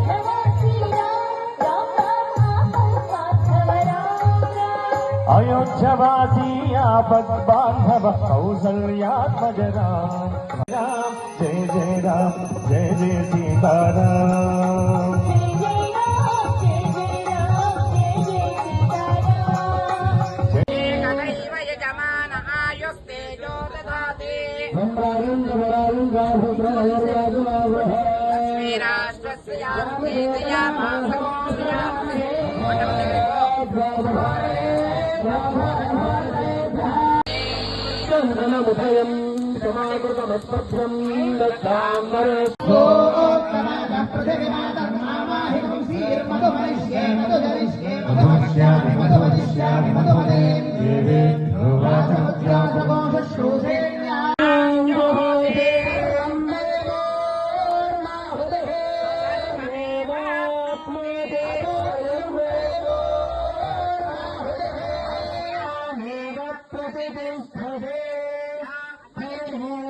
అయోధ్యవాసీయా భగవాన్ధవ కౌసల్యాత్మజ రామ్ రామ్ జయ జయ రామ్ జయ జయ సీతారామ్ రాష్ట్రస్యాం చందనముదయం సమాకృతమత్పత్రం దత్తాంబరే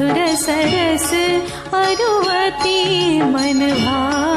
रस रस अरुवती मन भा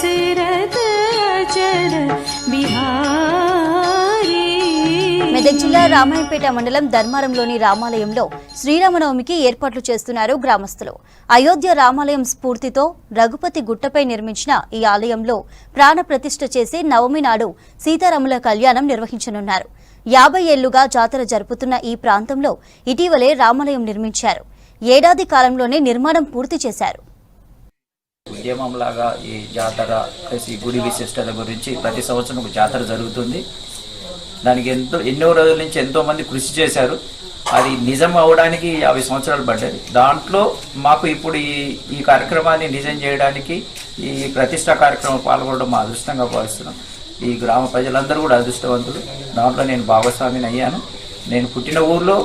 చర మెదక్ జిల్లా రామాయపేట మండలం ధర్మారంలోని రామాలయంలో శ్రీరామనవమికి ఏర్పాట్లు చేస్తున్నారు గ్రామస్తులు. అయోధ్య రామాలయం స్ఫూర్తితో రఘుపతి గుట్టపై నిర్మించిన ఈ ఆలయంలో ప్రాణ ప్రతిష్ఠ చేసి నవమి నాడు సీతారాముల కళ్యాణం నిర్వహించనున్నారు. యాభై ఏళ్ళుగా జాతర జరుపుతున్న ఈ ప్రాంతంలో ఇటీవలే రామాలయం నిర్మించారు. ఏడాది కాలంలోనే నిర్మాణం పూర్తి చేశారు. ఉద్యమంలాగా ఈ జాతర ప్లస్ ఈ గుడి విశిష్టత గురించి ప్రతి సంవత్సరం ఒక జాతర జరుగుతుంది. దానికి ఎంతో ఎన్నో రోజుల నుంచి ఎంతో మంది కృషి చేశారు. అది నిజం అవడానికి యాభై సంవత్సరాలు పడ్డది దాంట్లో మాకు ఇప్పుడు ఈ ఈ కార్యక్రమాన్ని నిజం చేయడానికి ఈ ప్రతిష్టా కార్యక్రమం పాల్గొనడం మా అదృష్టంగా భావిస్తున్నాం. ఈ గ్రామ ప్రజలందరూ కూడా అదృష్టవంతులు. దాంట్లో నేను భాగస్వామిని అయ్యాను. నేను పుట్టిన ఊర్లో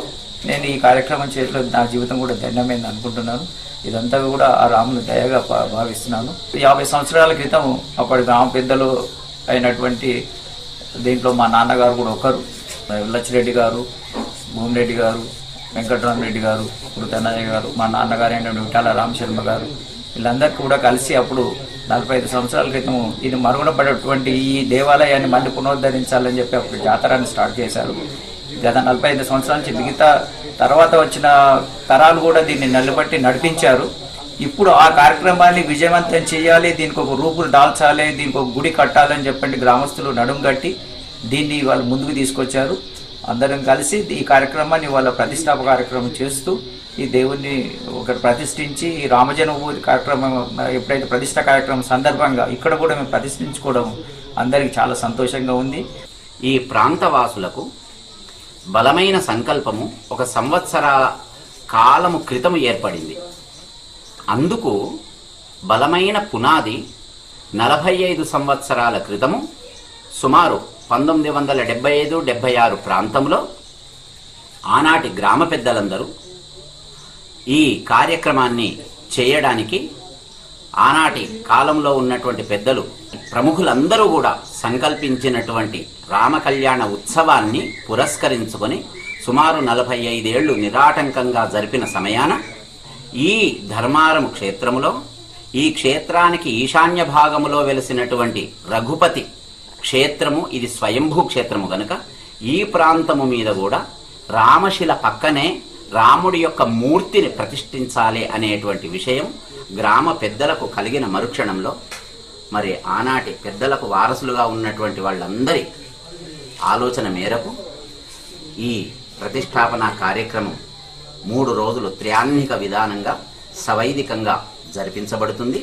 నేను ఈ కార్యక్రమం చేతిలో నా జీవితం కూడా దండమైంది అనుకుంటున్నాను. ఇదంతా కూడా ఆ రాముని దయగా భా- భావిస్తున్నాను. యాభై సంవత్సరాల క్రితం అప్పటి గ్రామ పెద్దలు అయినటువంటి దీంట్లో మా నాన్నగారు కూడా ఒకరు. లచ్చిరెడ్డి గారు భూమిరెడ్డి గారు వెంకటరామరెడ్డి గారు కృతన్నయ్య గారు మా నాన్నగారు అయినటువంటి విఠాల రామశర్మ గారు. వీళ్ళందరికీ కూడా కలిసి అప్పుడు నలభై ఐదు సంవత్సరాల క్రితం ఇది మరుగున పడేటువంటి ఈ దేవాలయాన్ని మళ్ళీ పునరుద్ధరించాలని చెప్పి అప్పుడు జాతరాన్ని స్టార్ట్ చేశారు. గత నలభై ఐదు సంవత్సరాల నుంచి మిగతా తర్వాత వచ్చిన తరాలు కూడా దీన్ని నిలబట్టి నడిపించారు. ఇప్పుడు ఆ కార్యక్రమాన్ని విజయవంతం చేయాలి దీనికి ఒక రూపులు దాల్చాలి దీనికి ఒక గుడి కట్టాలని చెప్పండి గ్రామస్తులు నడుం కట్టి దీన్ని వాళ్ళు ముందుకు తీసుకొచ్చారు. అందరం కలిసి ఈ కార్యక్రమాన్ని వాళ్ళ ప్రతిష్టాప కార్యక్రమం చేస్తూ ఈ దేవుణ్ణి ఒకటి ప్రతిష్ఠించి ఈ రామజన్మభూమి కార్యక్రమం ఎప్పుడైతే ప్రతిష్ట కార్యక్రమం సందర్భంగా ఇక్కడ కూడా మేము ప్రతిష్ఠించుకోవడం అందరికీ చాలా సంతోషంగా ఉంది. ఈ ప్రాంతవాసులకు బలమైన సంకల్పము ఒక సంవత్సరాల కాలము క్రితము ఏర్పడింది. అందుకు బలమైన పునాది నలభై ఐదు సంవత్సరాల క్రితము సుమారు పంతొమ్మిది వందల డెబ్బై ఐదు డెబ్బై ఆరు ప్రాంతంలో ఆనాటి గ్రామ పెద్దలందరూ ఈ కార్యక్రమాన్ని చేయడానికి ఆనాటి కాలంలో ఉన్నటువంటి పెద్దలు ప్రముఖులందరూ కూడా సంకల్పించినటువంటి రామకళ్యాణ ఉత్సవాన్ని పురస్కరించుకొని సుమారు నలభై ఐదేళ్ళు నిరాటంకంగా జరిపిన సమయాన ఈ ధర్మారం క్షేత్రములో ఈ క్షేత్రానికి ఈశాన్య భాగములో వెలిసినటువంటి రఘుపతి క్షేత్రము ఇది స్వయంభూ క్షేత్రము గనుక ఈ ప్రాంతము మీద కూడా రామశిల పక్కనే రాముడి యొక్క మూర్తిని ప్రతిష్ఠించాలి అనేటువంటి విషయం గ్రామ పెద్దలకు కలిగిన మరుక్షణంలో మరి ఆనాటి పెద్దలకు వారసులుగా ఉన్నటువంటి వాళ్ళందరి ఆలోచన మేరకు ఈ ప్రతిష్టాపన కార్యక్రమం మూడు రోజులు త్ర్యాన్నిక విధానంగా సవైదికంగా జరిపించబడుతుంది.